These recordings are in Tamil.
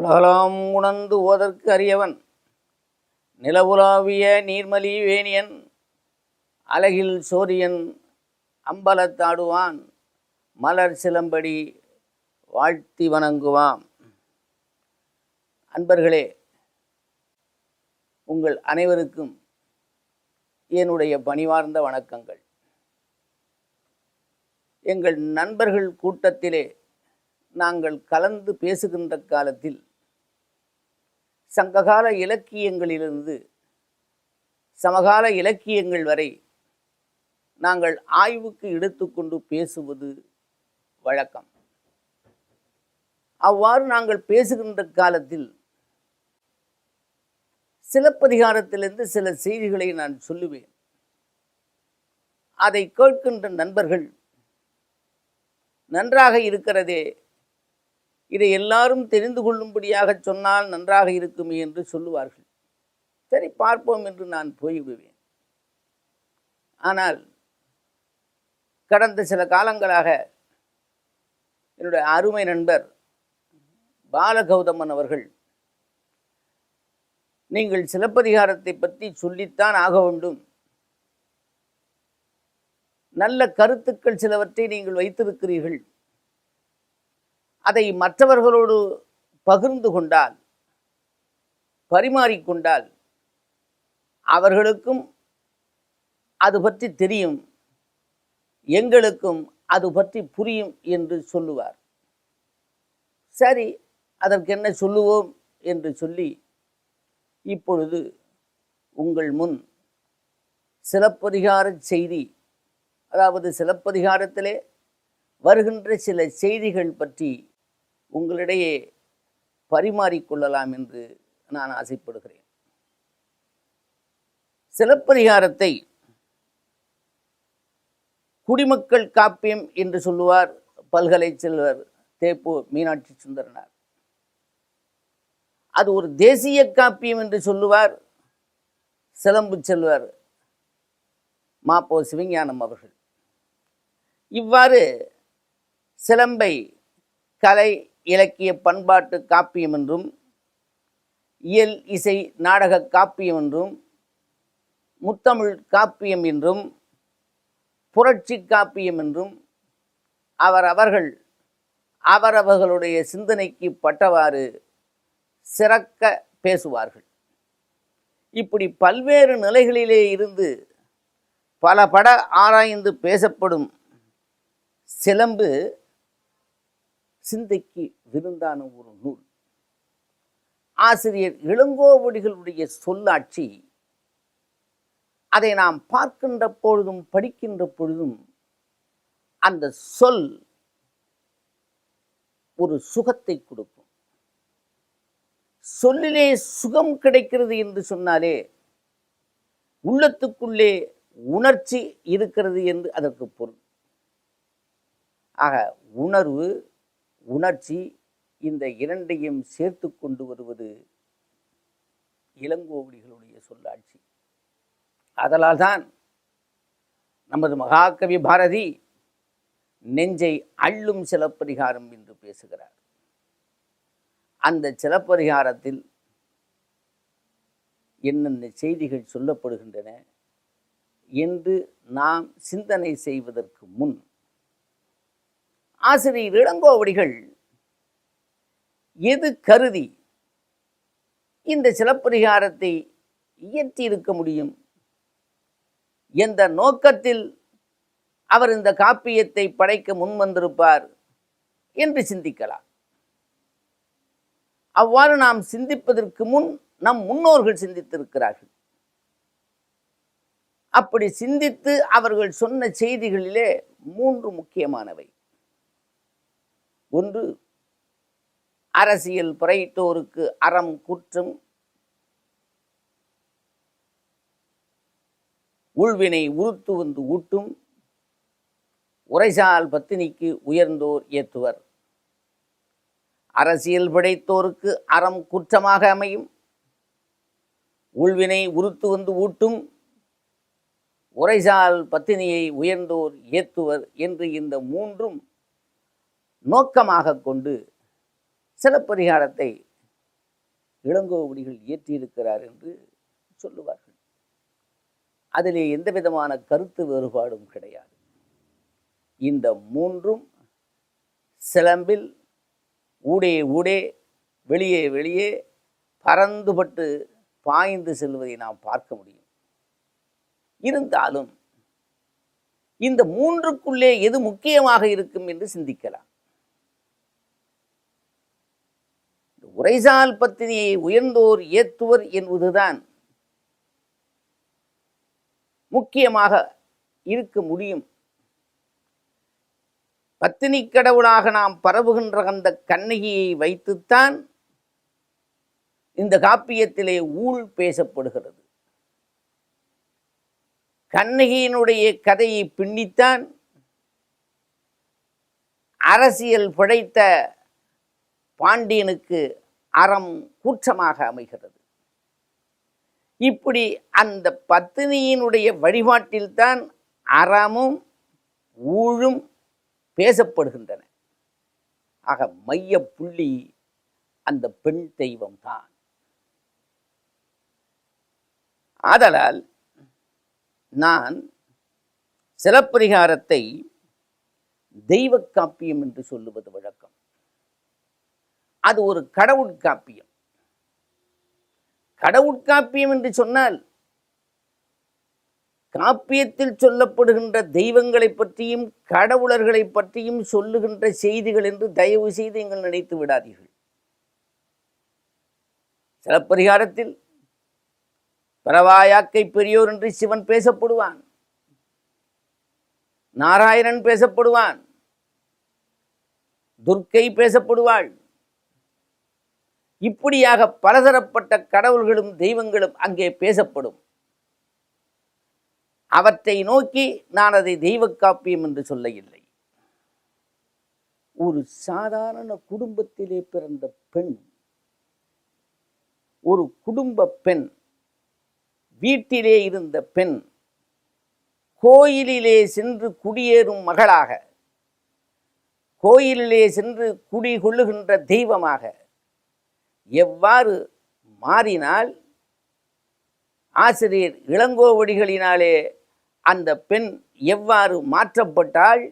உலகலாம் உணர்ந்து ஓதற்கு அறியவன். நிலவுலாவிய நீர்மலி வேணியன் அழகில் சோரியன் அம்பலத்தாடுவான் மலர் சிலம்படி வாழ்த்தி வணங்குவாம். அன்பர்களே உங்கள் அனைவருக்கும் என்னுடைய பணிவார்ந்த வணக்கங்கள். எங்கள் நண்பர்கள் கூட்டத்திலே நாங்கள் கலந்து பேசுகின்ற காலத்தில் சங்ககால இலக்கியங்களிலிருந்து சமகால இலக்கியங்கள் வரை நாங்கள் ஆய்வுக்கு எடுத்துக்கொண்டு பேசுவது வழக்கம். அவ்வாறு நாங்கள் பேசுகின்ற காலத்தில் சிலப்பதிகாரத்திலிருந்து சில செய்திகளை நான் சொல்லுவேன். அதை கேட்கின்ற நண்பர்கள் நன்றாக இருக்கிறதே இதை எல்லாரும் தெரிந்து கொள்ளும்படியாக சொன்னால் நன்றாக இருக்குமே என்று சொல்லுவார்கள். சரி பார்ப்போம் என்று நான் போய்விடுவேன். ஆனால் கடந்த சில காலங்களாக என்னுடைய அருமை நண்பர் பாலகௌதமன் அவர்கள் நீங்கள் சிலப்பதிகாரத்தை பற்றி சொல்லித்தான் ஆக வேண்டும். நல்ல கருத்துக்கள் சிலவற்றை நீங்கள் வைத்திருக்கிறீர்கள். அதை மற்றவர்களோடு பகிர்ந்து கொண்டால் பரிமாறிக்கொண்டால் அவர்களுக்கும் அது பற்றி தெரியும் எங்களுக்கும் அது பற்றி புரியும் என்று சொல்லுவார். சரி அதற்கு என்ன சொல்லுவோம் என்று சொல்லி இப்பொழுது உங்கள் முன் சிலப்பதிகார செய்தி அதாவது சிலப்பதிகாரத்திலே வருகின்ற சில செய்திகள் பற்றி உங்களிடையே பரிமாறிக்கொள்ளலாம் என்று நான் ஆசைப்படுகிறேன். சிலப்பதிகாரத்தை குடிமக்கள் காப்பியம் என்று சொல்லுவார் பல்கலை செல்வர் தேப்பு மீனாட்சி சுந்தரனார். அது ஒரு தேசிய காப்பியம் என்று சொல்லுவார் சிலம்பு செல்வர் மாப்போ சிவஞானம் அவர்கள். இவ்வாறு சிலம்பை கலை இலக்கிய பண்பாட்டு காப்பியம் என்றும் இயல் இசை நாடக காப்பியம் என்றும் முத்தமிழ் காப்பியம் என்றும் புரட்சி காப்பியம் என்றும் அவர் அவர்கள் அவரவர்களுடைய சிந்தனைக்கு பட்டவாறு சிறக்க பேசுவார்கள். இப்படி பல்வேறு நிலைகளிலே இருந்து பல பட ஆராய்ந்து பேசப்படும் சிலம்பு சிந்தைக்கு விருந்தான ஒரு நூல். ஆசிரியர் இளங்கோவடிகளுடைய சொல்லாட்சி அதை நாம் பார்க்கின்ற பொழுதும் படிக்கின்ற பொழுதும் அந்த சொல் ஒரு சுகத்தை கொடுக்கும். சொல்லிலே சுகம் கிடைக்கிறது என்று சொன்னாலே உள்ளத்துக்குள்ளே உணர்ச்சி இருக்கிறது என்று அதற்கு பொருள். ஆக உணர்வு உணர்ச்சி இந்த இரண்டையும் சேர்த்து கொண்டு வருவது இளங்கோவடிகளுடைய சொல்லாட்சி. அதனால் தான் நமது மகாகவி பாரதி நெஞ்சை அள்ளும் சிலப்பதிகாரம் என்று பேசுகிறார். அந்த சிலப்பதிகாரத்தில் என்னென்ன செய்திகள் சொல்லப்படுகின்றன என்று நாம் சிந்தனை செய்வதற்கு முன் ஆசிரியர் இளங்கோவடிகள் எது கருதி? இந்த சிலப்பரிகாரத்தை இயற்றி இருக்க முடியும். எந்த நோக்கத்தில் அவர் இந்த காப்பியத்தை படைக்க முன்வந்திருப்பார் என்று சிந்திக்கலாம். அவ்வாறு நாம் சிந்திப்பதற்கு முன் நம் முன்னோர்கள் சிந்தித்திருக்கிறார்கள். அப்படி சிந்தித்து அவர்கள் சொன்ன செய்திகளிலே மூன்று முக்கியமானவை. ஒன்று அரசியல் புரையிட்டோருக்கு அறம் குற்றம் உள்வினை உறுத்து வந்து ஊட்டும் உரைசால் பத்தினிக்கு உயர்ந்தோர் ஏத்துவர். அரசியல் படைத்தோருக்கு அறம் குற்றமாக அமையும் உள்வினை உறுத்து வந்து ஊட்டும் உரைசால் பத்தினியை உயர்ந்தோர் ஏத்துவர் என்று இந்த மூன்றும் நோக்கமாக கொண்டு சிலப்பரிகாரத்தை இளங்கோவடிகள் இயற்றியிருக்கிறார் என்று சொல்லுவார்கள். அதிலே எந்த விதமான கருத்து வேறுபாடும் கிடையாது. இந்த மூன்றும் சிலம்பில் ஊடே ஊடே வெளியே வெளியே பறந்துபட்டு பாய்ந்து செல்வதை நாம் பார்க்க முடியும். இருந்தாலும் இந்த மூன்றுக்குள்ளே எது முக்கியமாக இருக்கும் என்று சிந்திக்கலாம். உரைசால் பத்தினியை உயர்ந்தோர் ஏத்துவர் என்பதுதான் முக்கியமாக இருக்க முடியும். பத்தினி கடவுளாக நாம் பரவுகின்ற அந்த கண்ணகியை வைத்துத்தான் இந்த காப்பியத்திலே ஊழ் பேசப்படுகிறது. கண்ணகியினுடைய கதையை பின்னித்தான் அரசியல் படைத்த பாண்டியனுக்கு அறம் கூற்றமாக அமைகிறது. இப்படி அந்த பத்தினியினுடைய வழிபாட்டில்தான் அறமும் ஊழும் பேசப்படுகின்றன. ஆக மைய புள்ளி அந்த பெண் தெய்வம் தான். ஆதலால் நான் சிலப்பரிகாரத்தை தெய்வ காப்பியம் என்று சொல்லுவது வழக்கம். அது ஒரு கடவுட்காப்பியம் காப்பியம். காப்பியம் என்று சொன்னால் காப்பியத்தில் சொல்லப்படுகின்ற தெய்வங்களை பற்றியும் கடவுளர்களை பற்றியும் சொல்லுகின்ற செய்திகள் என்று தயவு செய்து நீங்கள் நினைத்து விடாதீர்கள். சிலப்பரிகாரத்தில் பரவாயாக்கை பெரியோர் என்று சிவன் பேசப்படுவான். நாராயணன் பேசப்படுவான். துர்க்கை பேசப்படுவாள். இப்படியாக பலதரப்பட்ட கடவுள்களும் தெய்வங்களும் அங்கே பேசப்படும். அவற்றை நோக்கி நான் அதை தெய்வ காப்பியம் என்று சொல்ல இல்லை ஒரு சாதாரண குடும்பத்திலே பிறந்த பெண் ஒரு குடும்ப பெண் வீட்டிலே இருந்த பெண் கோயிலிலே சென்று குடியேறும் மகளாக கோயிலிலே சென்று குடி கொள்ளுகின்ற தெய்வமாக எவ்வாறு மாறினால் ஆசிரியர் இளங்கோவடிகளினாலே அந்த பெண் எவ்வாறு மாற்றப்பட்டால்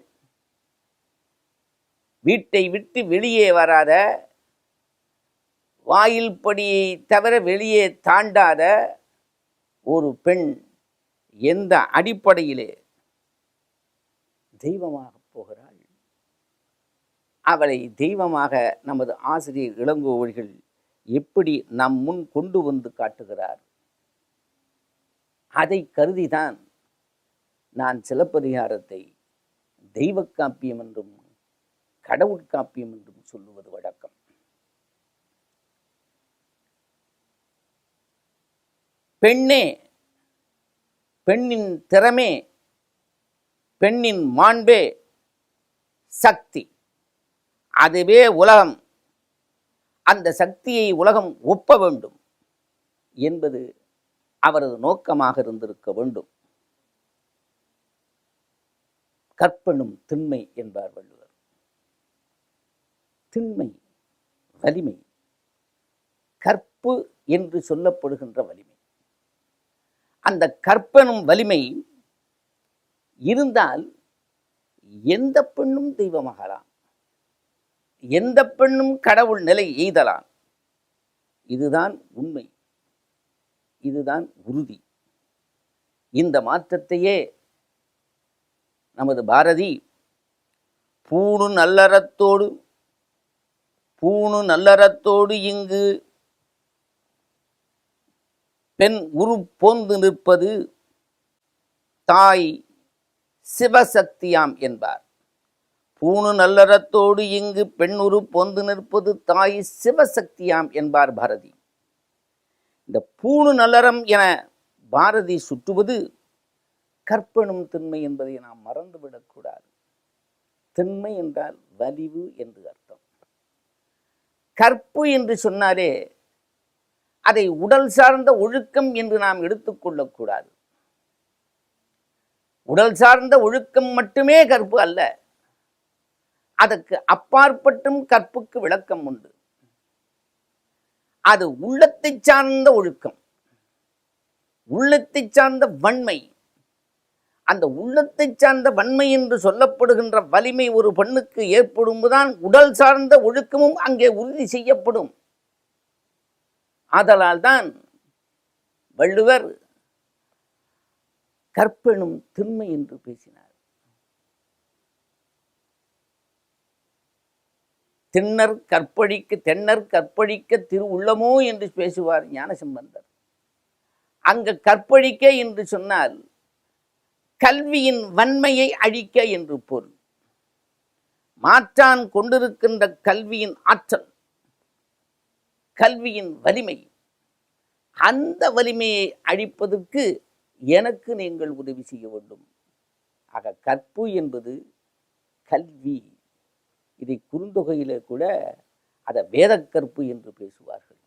வீட்டை விட்டு வெளியே வராத வாயில் படியை தவிர வெளியே தாண்டாத ஒரு பெண் எந்த அடிப்படையிலே தெய்வமாக போகிறாள்? அவளை தெய்வமாக நமது ஆசிரியர் இளங்கோவடிகள் எப்படி நம் முன் கொண்டு வந்து காட்டுகிறார்? அதை கருதிதான் நான் சிலப்பதிகாரத்தை தெய்வ காப்பியம் என்றும் கடவுள் காப்பியம் என்றும் சொல்லுவது வழக்கம். பெண்ணே பெண்ணின் திறமே பெண்ணின் மாண்பே சக்தி. அதுவே உலகம். அந்த சக்தியை உலகம் ஒப்ப வேண்டும் என்பது அவரது நோக்கமாக இருந்திருக்க வேண்டும். கற்பனும் திண்மை என்பார் வள்ளுவர். திண்மை வலிமை கற்பு என்று சொல்லப்படுகின்ற வலிமை. அந்த கற்பனும் வலிமை இருந்தால் எந்த பெண்ணும் தெய்வமாகலாம்? எந்த பெண்ணும் கடவுள் நிலை எய்தலாம்? இதுதான் உண்மை. இதுதான் உறுதி. இந்த மாற்றத்தையே நமது பாரதி பூணு நல்லறத்தோடு பூணு நல்லறத்தோடு இங்கு பெண் உரு போந்து நிற்பது தாய் சிவசக்தியாம் என்பார். பூணு நல்லறத்தோடு இங்கு பெண்ணுரு பொந்து நிற்பது தாய் சிவசக்தியாம் என்பார் பாரதி. இந்த பூணு நல்லறம் என பாரதி சுட்டுவது கற்பனும் திண்மை என்பதை நாம் மறந்துவிடக்கூடாது. திண்மை என்றால் வலிவு என்று அர்த்தம். கற்பு என்று சொன்னாலே அதை உடல் சார்ந்த ஒழுக்கம் என்று நாம் எடுத்துக்கொள்ளக்கூடாது உடல் சார்ந்த ஒழுக்கம் மட்டுமே கற்பு அல்ல. அதற்கு அப்பாற்பட்டும் கற்புக்கு விளக்கம் உண்டு. அது உள்ளத்தை சார்ந்த ஒழுக்கம். உள்ளத்தை சார்ந்த வன்மை. அந்த உள்ளத்தை சார்ந்த வன்மை என்று சொல்லப்படுகின்ற வலிமை ஒரு பெண்ணுக்கு ஏற்படும்போதுதான் உடல் சார்ந்த ஒழுக்கமும் அங்கே உறுதி செய்யப்படும். ஆதலால் தான் வள்ளுவர் கற்பெனும் திண்மை என்று பேசினார். தென்னர் கற்பழிக்க தென்னர் கற்பழிக்க திரு உள்ளமோ என்று பேசுவார் ஞானசம்பந்தர். அங்க கற்பழிக்க என்று சொன்னால் கல்வியின் வன்மையை அழிக்க என்று பொருள். மாற்றான் கொண்டிருக்கின்ற கல்வியின் ஆற்றல் கல்வியின் வலிமை அந்த வலிமையை அழிப்பதற்கு எனக்கு நீங்கள் உதவி செய்ய வேண்டும். ஆக கற்பு என்பது கல்வி. இதை குறுந்தொகையிலே கூட அதை வேதக்கற்பு என்று பேசுவார்கள்.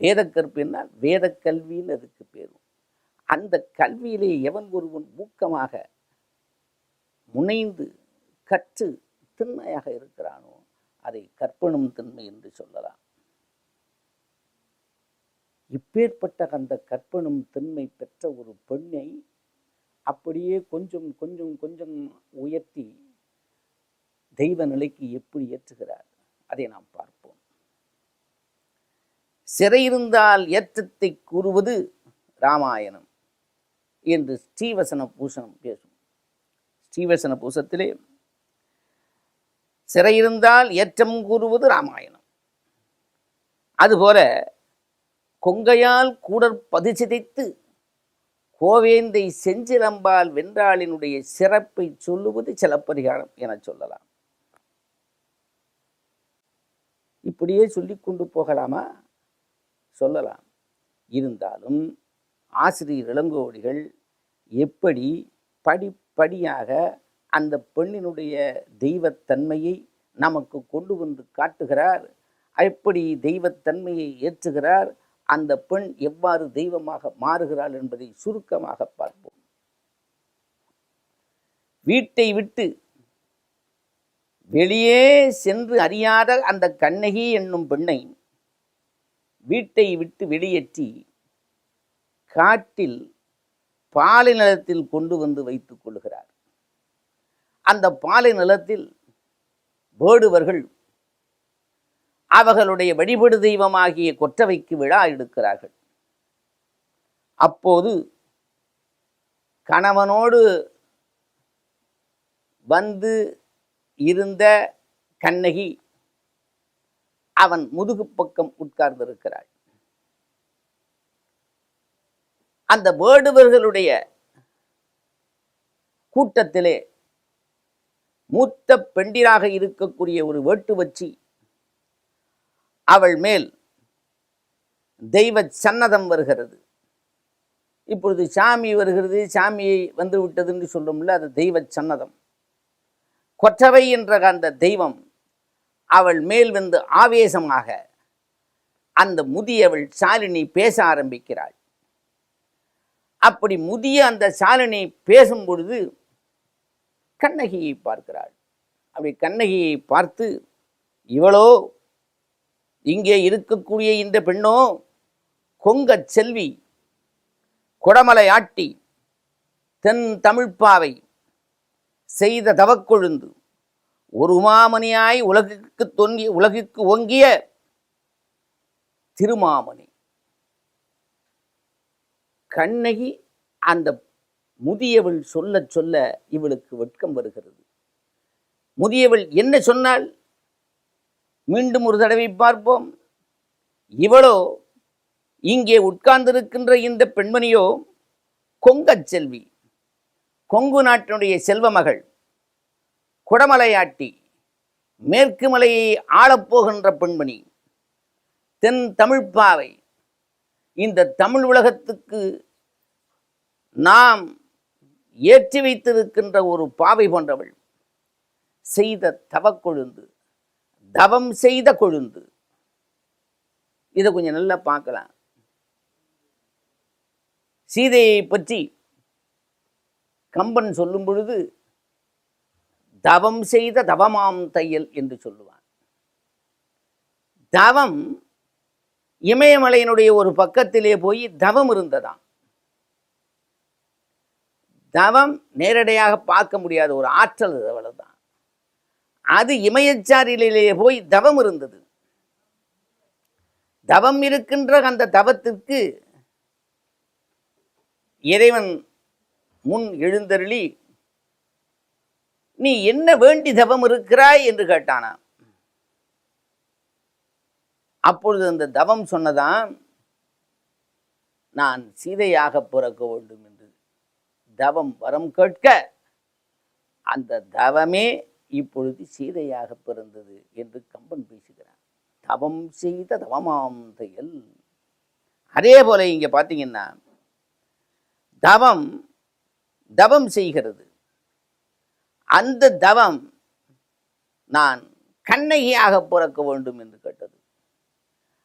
வேதக்கற்பு என்றால் வேத கல்வின்னு அதுக்கு பேரும் அந்த கல்வியிலே எவன் ஒருவன் ஊக்கமாக முனைந்து கற்று திண்மையாக இருக்கிறானோ அதை கற்பனும் திண்மை என்று சொல்லலாம். இப்பேற்பட்ட அந்த கற்பனும் திண்மை பெற்ற ஒரு பெண்ணை அப்படியே கொஞ்சம் கொஞ்சம் கொஞ்சம் உயர்த்தி தெய்வ நிலைக்கு எப்படி ஏற்றுகிறார்? அதை நாம் பார்ப்போம். சிறையிருந்தால் ஏற்றத்தை கூறுவது ராமாயணம் என்று ஸ்ரீவசன பூஷணம் பேசும். ஸ்ரீவசன பூசத்திலே சிறையிருந்தால் ஏற்றம் கூறுவது ராமாயணம். அதுபோல கொங்கையால் கூடற் பதிசிதைத்து கோவேந்தை செஞ்சிலம்பால் வென்றாளினுடைய சிறப்பை சொல்லுவது சிலப்பதிகாரம் என சொல்லலாம். இப்படியே சொல்லி கொண்டு போகலாமா? சொல்லலாம். இருந்தாலும் ஆசிரியர் இளங்கோவடிகள் எப்படி படிப்படியாக அந்த பெண்ணினுடைய தெய்வத்தன்மையை நமக்கு கொண்டு வந்து காட்டுகிறார்? எப்படி தெய்வத்தன்மையை ஏற்றுகிறார்? அந்த பெண் எவ்வாறு தெய்வமாக மாறுகிறாள் என்பதை சுருக்கமாக பார்ப்போம். வீட்டை விட்டு வெளியே சென்று அறியாத அந்த கண்ணகி என்னும் பெண்ணை வீட்டை விட்டு வெளியேற்றி காட்டில் பாலை நிலத்தில் கொண்டு வந்து வைத்துக் கொள்கிறார். அந்த பாலை நிலத்தில் வேடுவர்கள் அவர்களுடைய வழிபடு தெய்வமாகிய கொற்றவைக்கு விழா எடுக்கிறார்கள். அப்போது கணவனோடு வந்து இருந்த கண்ணகி அவன் முதுகு பக்கம் உட்கார்ந்திருக்கிறாள். அந்த வேடுவர்களுடைய கூட்டத்திலே மூத்த பெண்டிராக இருக்கக்கூடிய ஒரு வேட்டு வச்சி அவள் மேல் தெய்வ சன்னதம் வருகிறது. இப்பொழுது சாமி வருகிறது சாமியை வந்து விட்டதுன்னு சொல்லும்ல அது தெய்வ சன்னதம். கொற்றவை என்ற அந்த தெய்வம் அவள் மேல் வந்து ஆவேசமாக அந்த முதியவள் சாலினி பேச ஆரம்பிக்கிறாள். அப்படி முதிய அந்த சாலினி பேசும் பொழுது கண்ணகியை பார்க்கிறாள். அப்படி கண்ணகியை பார்த்து இவளோ இங்கே இருக்கக்கூடிய இந்த பெண்ணோ கொங்கச் செல்வி குடமலை ஆட்டி தென் தமிழ்ப்பாவை செய்த தவக்கொழுந்து. ஒரு உமாமணியாய் உலகுக்கு தொங்கிய உலகுக்கு ஓங்கிய திருமாமணி. கண்ணகி அந்த முதியவள் சொல்ல சொல்ல இவளுக்கு வெட்கம் வருகிறது. முதியவள் என்ன சொன்னால் மீண்டும் ஒரு தடவை பார்ப்போம். இவளோ இங்கே உட்கார்ந்திருக்கின்ற இந்த பெண்மணியோ கொங்கச் செல்வி. கொங்கு நாட்டினுடைய செல்வ மகள் குடமலையாட்டி மேற்கு மலையை ஆளப்போகின்ற பெண்மணி தென் தமிழ்ப்பாவை இந்த தமிழ் உலகத்துக்கு நாம் ஏற்றி வைத்திருக்கின்ற ஒரு பாவை போன்றவள். செய்த தவக்கொழுந்து தவம் செய்த கொழுந்து. இதை கொஞ்சம் நல்லா பார்க்கலாம். சீதையை பற்றி கம்பன் சொல்லும் பொழுது தவம் செய்த தவமாம் தையல் என்று சொல்லுவான். தவம் இமயமலையினுடைய ஒரு பக்கத்திலே போய் தவம் இருந்ததாம். தவம் நேரடியாக பார்க்க முடியாத ஒரு ஆற்றல் அவ்வளவுதான். அது இமயச்சாரிலே போய் தவம் இருந்தது. தவம் இருக்கின்ற அந்த தவத்திற்கு இறைவன் முன் எழுந்தருளி நீ என்ன வேண்டி தவம் இருக்கிறாய் என்று கேட்டானாம். அப்பொழுது அந்த தவம் சொன்னதான் நான் சீதையாக பிறக்க வேண்டும் என்று தவம் வரம் கேட்க அந்த தவமே இப்பொழுது சீதையாக பிறந்தது என்று கம்பன் பேசுகிறான். தவம் செய்த தவமாம் தையல். அதே போல இங்க பார்த்தீங்கன்னா தவம் தவம் செய்கிறது. அந்த தவம் நான் கண்ணகியாக பிறக்க வேண்டும் என்று கேட்டது.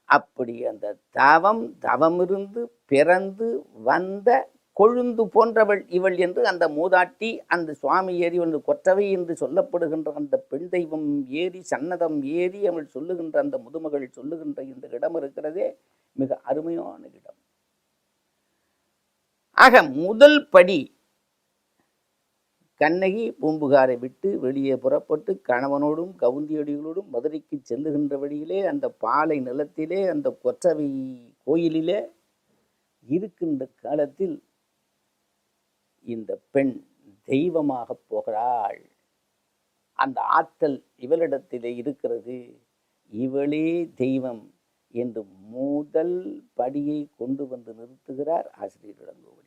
அப்படி அந்த தவம் தவமிருந்து பிறந்து வந்த கொழுந்து போன்றவள் இவள் என்று அந்த மூதாட்டி அந்த சுவாமி ஏறி ஒன்று கொற்றவை என்று சொல்லப்படுகின்ற அந்த பெண் தெய்வம் ஏறி சன்னதம் ஏறி அவள் சொல்லுகின்ற அந்த முதுமகள் சொல்லுகின்ற இந்த இடம் இருக்கிறதே மிக அருமையான இடம். ஆக முதல் படி கண்ணகி பூம்புகாரை விட்டு வெளியே புறப்பட்டு கணவனோடும் கவுந்தியடிகளோடும் மதுரைக்கு செல்லுகின்ற வழியிலே அந்த பாலை நிலத்திலே அந்த கொற்றவை கோயிலிலே இருக்கின்ற காலத்தில் இந்த பெண் தெய்வமாக போகிறாள். அந்த ஆற்றல் இவளிடத்திலே இருக்கிறது. இவளே தெய்வம் என்று முதல் படியை கொண்டு வந்து நிறுத்துகிறார் ஆசிரியர் இளங்கோவன்.